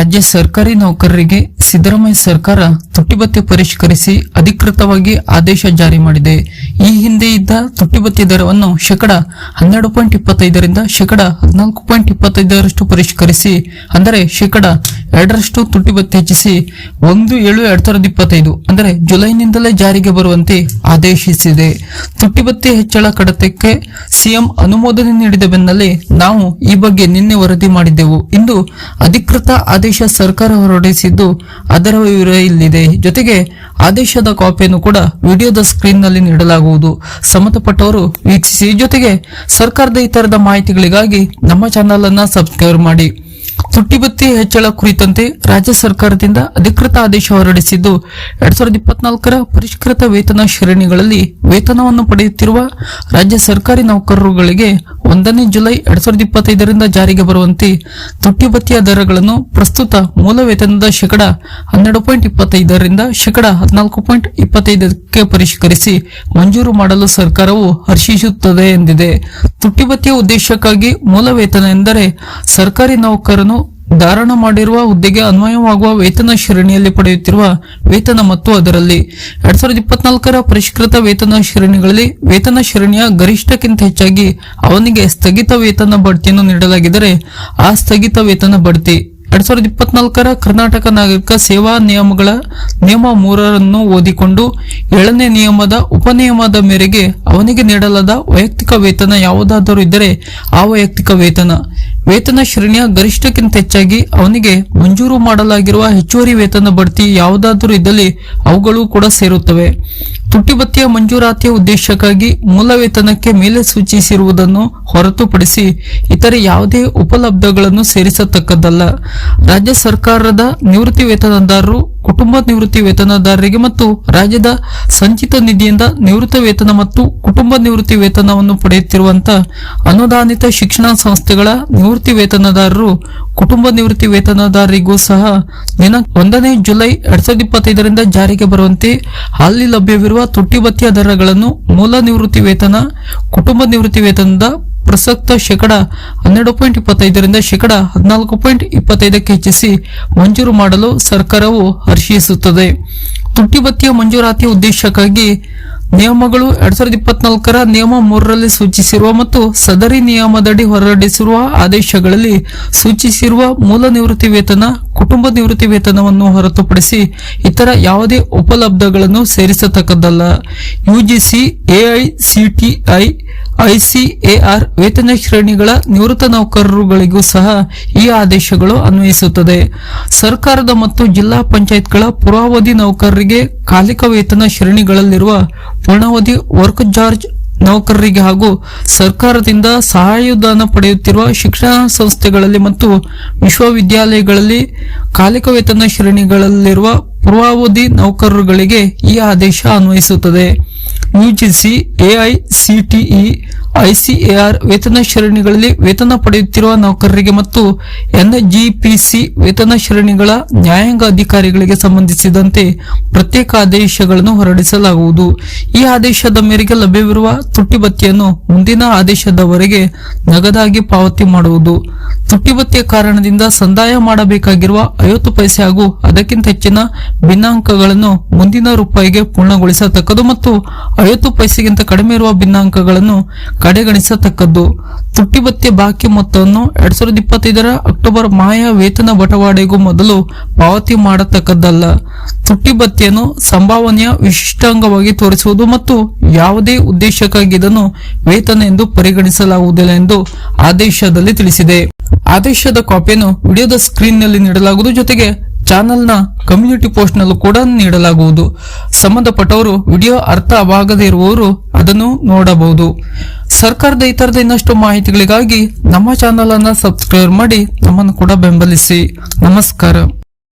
ರಾಜ್ಯ ಸರ್ಕಾರಿ ನೌಕರರಿಗೆ ಸಿದ್ದರಾಮಯ್ಯ ಸರ್ಕಾರ ತುಟ್ಟಿಬತ್ತಿ ಪರಿಷ್ಕರಿಸಿ ಅಧಿಕೃತವಾಗಿ ಆದೇಶ ಜಾರಿ ಮಾಡಿದೆ. ಈ ಹಿಂದೆ ಇದ್ದ ತುಟ್ಟಿಬತ್ತಿ ದರವನ್ನು ಶೇಕಡ ಹನ್ನೆರಡು ಪಾಯಿಂಟ್ ಇಪ್ಪತ್ತೈದರಿಂದ ಶೇಕಡ ಹದಿನಾಲ್ಕು ಪಾಯಿಂಟ್ ಇಪ್ಪತ್ತೈದರಷ್ಟು ಪರಿಷ್ಕರಿಸಿ, ಅಂದರೆ ಶೇಕಡ ಎರಡರಷ್ಟು ತುಟ್ಟಿಬತ್ತಿ ಹೆಚ್ಚಿಸಿ ಒಂದು ಏಳು ಎರಡ್ ಸಾವಿರದ ಇಪ್ಪತ್ತೈದು, ಅಂದರೆ ಜುಲೈನಿಂದಲೇ ಜಾರಿಗೆ ಬರುವಂತೆ ಆದೇಶಿಸಿದೆ. ತುಟ್ಟಿಬತ್ತಿ ಹೆಚ್ಚಳ ಕಡತಕ್ಕೆ ಸಿಎಂ ಅನುಮೋದನೆ ನೀಡಿದ ಬೆನ್ನಲ್ಲೇ ನಾವು ಈ ಬಗ್ಗೆ ನಿನ್ನೆ ವರದಿ ಮಾಡಿದ್ದೆವು. ಇಂದು ಅಧಿಕೃತ ಆದೇಶ ಸರ್ಕಾರ ಹೊರಡಿಸಿದ್ದು ಅದರ ವಿವರ ಇಲ್ಲಿದೆ. ಜೊತೆಗೆ ಆದೇಶದ ಕಾಪಿಯನ್ನು ಕೂಡ ವಿಡಿಯೋದ ಸ್ಕ್ರೀನ್ನಲ್ಲಿ ನೀಡಲಾಗುವುದು. ಸಂಬಂಧಪಟ್ಟವರು ವೀಕ್ಷಿಸಿ. ಜೊತೆಗೆ ಸರ್ಕಾರದ ಇತರದ ಮಾಹಿತಿಗಳಿಗಾಗಿ ನಮ್ಮ ಚಾನೆಲ್ ಅನ್ನ ಸಬ್ಸ್ಕ್ರೈಬ್ ಮಾಡಿ. ತುಟ್ಟಿಭತ್ಯೆ ಹೆಚ್ಚಳ ಕುರಿತಂತೆ ರಾಜ್ಯ ಸರ್ಕಾರದಿಂದ ಅಧಿಕೃತ ಆದೇಶ ಹೊರಡಿಸಿದ್ದು, ಎರಡ್ ಸಾವಿರದ ಇಪ್ಪತ್ನಾಲ್ಕರ ಪರಿಷ್ಕೃತ ವೇತನ ಶ್ರೇಣಿಗಳಲ್ಲಿ ವೇತನವನ್ನು ಪಡೆಯುತ್ತಿರುವ ರಾಜ್ಯ ಸರ್ಕಾರಿ ನೌಕರರುಗಳಿಗೆ ಒಂದನೇ ಜುಲೈ ಎರಡ್ ಸಾವಿರದ ಇಪ್ಪತ್ತೈದರಿಂದ ಜಾರಿಗೆ ಬರುವಂತೆ ತುಟ್ಟಿಬತ್ತಿಯ ದರಗಳನ್ನು ಪ್ರಸ್ತುತ ಮೂಲ ವೇತನದ ಶೇಕಡ ಹನ್ನೆರಡು ಪಾಯಿಂಟ್ ಇಪ್ಪತ್ತೈದರಿಂದ ಶೇಕಡ ಹದಿನಾಲ್ಕು ಪಾಯಿಂಟ್ ಇಪ್ಪತ್ತೈದಕ್ಕೆ ಪರಿಷ್ಕರಿಸಿ ಮಂಜೂರು ಮಾಡಲು ಸರ್ಕಾರವು ಹರ್ಷಿಸುತ್ತದೆ ಎಂದಿದೆ. ತುಟ್ಟಿಬತ್ತಿಯ ಉದ್ದೇಶಕ್ಕಾಗಿ ಮೂಲ ವೇತನ ಎಂದರೆ ಸರ್ಕಾರಿ ನೌಕರನು ಧಾರಣ ಮಾಡಿರುವ ಹುದ್ದೆಗೆ ಅನ್ವಯವಾಗುವ ವೇತನ ಶ್ರೇಣಿಯಲ್ಲಿ ಪಡೆಯುತ್ತಿರುವ ವೇತನ ಮತ್ತು ಅದರಲ್ಲಿ ಎರಡ್ ಸಾವಿರದ ಇಪ್ಪತ್ನಾಲ್ಕರ ಪರಿಷ್ಕೃತ ವೇತನ ಶ್ರೇಣಿಗಳಲ್ಲಿ ವೇತನ ಶ್ರೇಣಿಯ ಗರಿಷ್ಠಕ್ಕಿಂತ ಹೆಚ್ಚಾಗಿ ಅವನಿಗೆ ಸ್ಥಗಿತ ವೇತನ ಬಡ್ತಿಯನ್ನು ನೀಡಲಾಗಿದ್ದರೆ ಆ ಸ್ಥಗಿತ ವೇತನ ಬಡ್ತಿ ಎರಡ್ ಸಾವಿರದ ಇಪ್ಪತ್ನಾಲ್ಕರ ಕರ್ನಾಟಕ ನಾಗರಿಕ ಸೇವಾ ನಿಯಮಗಳ ನಿಯಮ ಮೂರರನ್ನು ಓದಿಕೊಂಡು ಏಳನೇ ನಿಯಮದ ಉಪನಿಯಮದ ಮೇರೆಗೆ ಅವನಿಗೆ ನೀಡಲಾದ ವೈಯಕ್ತಿಕ ವೇತನ ಯಾವುದಾದರೂ ಇದ್ದರೆ ಆ ವೈಯಕ್ತಿಕ ವೇತನ. ವೇತನ ಶ್ರೇಣಿಯ ಗರಿಷ್ಠಕ್ಕಿಂತ ಹೆಚ್ಚಾಗಿ ಅವನಿಗೆ ಮಂಜೂರು ಮಾಡಲಾಗಿರುವ ಹೆಚ್ಚುವರಿ ವೇತನ ಬಡ್ತಿ ಯಾವುದಾದರೂ ಇದ್ದಲ್ಲಿ ಅವುಗಳು ಕೂಡ ಸೇರುತ್ತವೆ. ತುಟ್ಟಿಬತ್ತಿಯ ಮಂಜೂರಾತಿಯ ಉದ್ದೇಶಕ್ಕಾಗಿ ಮೂಲ ವೇತನಕ್ಕೆ ಮೇಲೆ ಸೂಚಿಸಿರುವುದನ್ನು ಹೊರತುಪಡಿಸಿ ಇತರೆ ಯಾವುದೇ ಉಪಲಬ್ಧಗಳನ್ನು ಸೇರಿಸತಕ್ಕದ್ದಲ್ಲ. ರಾಜ್ಯ ಸರ್ಕಾರದ ನಿವೃತ್ತಿ ವೇತನದಾರರು ಕುಟುಂಬ ನಿವೃತ್ತಿ ವೇತನದಾರರಿಗೆ ಮತ್ತು ರಾಜ್ಯದ ಸಂಚಿತ ನಿಧಿಯಿಂದ ನಿವೃತ್ತ ವೇತನ ಮತ್ತು ಕುಟುಂಬ ನಿವೃತ್ತಿ ವೇತನವನ್ನು ಪಡೆಯುತ್ತಿರುವಂತಹ ಅನುದಾನಿತ ಶಿಕ್ಷಣ ಸಂಸ್ಥೆಗಳ ನಿವೃತ್ತಿ ವೇತನದಾರರು ಕುಟುಂಬ ನಿವೃತ್ತಿ ವೇತನದಾರರಿಗೂ ಸಹ ದಿನ ಒಂದನೇ ಜುಲೈ ಎರಡ್ ಸಾವಿರದ ಇಪ್ಪತ್ತೈದರಿಂದ ಜಾರಿಗೆ ಬರುವಂತೆ ಅಲ್ಲಿ ಲಭ್ಯವಿರುವ ತುಟ್ಟಿಬತ್ತಿಯ ದರಗಳನ್ನು ಮೂಲ ನಿವೃತ್ತಿ ವೇತನ, ಕುಟುಂಬ ನಿವೃತ್ತಿ ವೇತನದ ಪ್ರಸಕ್ತ ಶೇಕಡ ಹನ್ನೆರಡು ಪಾಯಿಂಟ್ ಇಪ್ಪತ್ತೈದರಿಂದ ಶೇಕಡ ಹದಿನಾಲ್ಕು ಪಾಯಿಂಟ್ ಇಪ್ಪತ್ತೈದಕ್ಕೆ ಹೆಚ್ಚಿಸಿ ಮಂಜೂರು ಮಾಡಲು ಸರ್ಕಾರವು ಹರ್ಷಿಸುತ್ತದೆ. ತುಟ್ಟಿಬತ್ತಿಯ ಮಂಜೂರಾತಿಯ ಉದ್ದೇಶಕ್ಕಾಗಿ ನಿಯಮಗಳು ಎರಡ್ ಸಾವಿರದ ಇಪ್ಪತ್ನಾಲ್ಕರ ನಿಯಮ ಮೂರರಲ್ಲಿ ಸೂಚಿಸಿರುವ ಮತ್ತು ಸದರಿ ನಿಯಮದಡಿ ಹೊರಡಿಸಿರುವ ಆದೇಶಗಳಲ್ಲಿ ಸೂಚಿಸಿರುವ ಮೂಲ ನಿವೃತ್ತಿ ವೇತನ ಕುಟುಂಬ ನಿವೃತ್ತಿ ವೇತನವನ್ನು ಹೊರತುಪಡಿಸಿ ಇತರ ಯಾವುದೇ ಉಪಲಬ್ಧಗಳನ್ನು ಸೇರಿಸತಕ್ಕದ್ದಲ್ಲ. ಯುಜಿಸಿ, ಎಐಸಿಟಿಐ, ಐಸಿಎಆರ್ ವೇತನ ಶ್ರೇಣಿಗಳ ನಿವೃತ್ತ ನೌಕರರುಗಳಿಗೂ ಸಹ ಈ ಆದೇಶಗಳು ಅನ್ವಯಿಸುತ್ತದೆ. ಸರ್ಕಾರದ ಮತ್ತು ಜಿಲ್ಲಾ ಪಂಚಾಯತ್ಗಳ ಪೂರ್ವಾವಧಿ ನೌಕರರಿಗೆ ಕಾಲಿಕ ವೇತನ ಶ್ರೇಣಿಗಳಲ್ಲಿರುವ ಪೂರ್ಣಾವಧಿ ವರ್ಕ್ ಚಾರ್ಜ್ ನೌಕರರಿಗೆ ಹಾಗೂ ಸರ್ಕಾರದಿಂದ ಸಹಾಯಧನ ಪಡೆಯುತ್ತಿರುವ ಶಿಕ್ಷಣ ಸಂಸ್ಥೆಗಳಲ್ಲಿ ಮತ್ತು ವಿಶ್ವವಿದ್ಯಾಲಯಗಳಲ್ಲಿ ಕಾಲಿಕ ವೇತನ ಶ್ರೇಣಿಗಳಲ್ಲಿರುವ ಪೂರ್ವಾವಧಿ ನೌಕರರುಗಳಿಗೆ ಈ ಆದೇಶ ಅನ್ವಯಿಸುತ್ತದೆ. ಯುಜಿಸಿ ಎಐಸಿಟಿಇ ಐಸಿಎಆರ್ ವೇತನ ಶ್ರೇಣಿಗಳಲ್ಲಿ ವೇತನ ಪಡೆಯುತ್ತಿರುವ ನೌಕರರಿಗೆ ಮತ್ತು ಎನ್ಜಿಪಿಸಿ ವೇತನ ಶ್ರೇಣಿಗಳ ನ್ಯಾಯಾಂಗ ಅಧಿಕಾರಿಗಳಿಗೆ ಸಂಬಂಧಿಸಿದಂತೆ ಪ್ರತ್ಯೇಕ ಆದೇಶಗಳನ್ನು ಹೊರಡಿಸಲಾಗುವುದು. ಈ ಆದೇಶದ ಮೇರೆಗೆ ಲಭ್ಯವಿರುವ ತುಟ್ಟಿಬತ್ತಿಯನ್ನು ಮುಂದಿನ ಆದೇಶದವರೆಗೆ ನಗದಾಗಿ ಪಾವತಿ ಮಾಡುವುದು. ತುಟ್ಟಿಬತ್ತಿಯ ಕಾರಣದಿಂದ ಸಂದಾಯ ಮಾಡಬೇಕಾಗಿರುವ ಐವತ್ತು ಪೈಸೆ ಹಾಗೂ ಅದಕ್ಕಿಂತ ಹೆಚ್ಚಿನ ಭಿನ್ನಾಂಕಗಳನ್ನು ಮುಂದಿನ ರೂಪಾಯಿಗೆ ಪೂರ್ಣಗೊಳಿಸತಕ್ಕದು ಮತ್ತು ಐವತ್ತು ಪೈಸೆಗಿಂತ ಕಡಿಮೆ ಇರುವ ಭಿನ್ನಾಂಕಗಳನ್ನು ಕಡೆಗಣಿಸತಕ್ಕದ್ದು ತುಟ್ಟಿಭತ್ಯೆ ಬಾಕಿ ಮೊತ್ತವನ್ನು ಎರಡ್ ಸಾವಿರದ ಇಪ್ಪತ್ತೈದರ ಅಕ್ಟೋಬರ್ ಮಾಯ ವೇತನ ಬಟವಾಡೆಗೂ ಮೊದಲು ಪಾವತಿ ಮಾಡತಕ್ಕದ್ದಲ್ಲ. ತುಟ್ಟಿಭತ್ಯೆಯನ್ನು ಸಂಭಾವನೆಯ ವಿಶಿಷ್ಟಾಂಗವಾಗಿ ತೋರಿಸುವುದು ಮತ್ತು ಯಾವುದೇ ಉದ್ದೇಶಕ್ಕಾಗಿ ಇದನ್ನು ವೇತನ ಎಂದು ಪರಿಗಣಿಸಲಾಗುವುದಿಲ್ಲ ಎಂದು ಆದೇಶದಲ್ಲಿ ತಿಳಿಸಿದೆ. ಆದೇಶದ ಕಾಪಿಯನ್ನು ವಿಡಿಯೋದ ಸ್ಕ್ರೀನ್ನಲ್ಲಿ ನೀಡಲಾಗುವುದು, ಜೊತೆಗೆ ಚಾನೆಲ್ನ ಕಮ್ಯುನಿಟಿ ಪೋಸ್ಟ್ನಲ್ಲೂ ಕೂಡ ನೀಡಲಾಗುವುದು. ಸಂಬಂಧಪಟ್ಟವರು ವಿಡಿಯೋ ಅರ್ಥವಾಗದೇ ಇರುವವರು ಅದನ್ನು ನೋಡಬಹುದು. ಸರ್ಕಾರದ ಇತರದ ಇನ್ನಷ್ಟು ಮಾಹಿತಿಗಳಿಗಾಗಿ ನಮ್ಮ ಚಾನೆಲ್ ಅನ್ನ ಸಬ್ಸ್ಕ್ರೈಬ್ ಮಾಡಿ, ನಮ್ಮನ್ನು ಕೂಡ ಬೆಂಬಲಿಸಿ. ನಮಸ್ಕಾರ.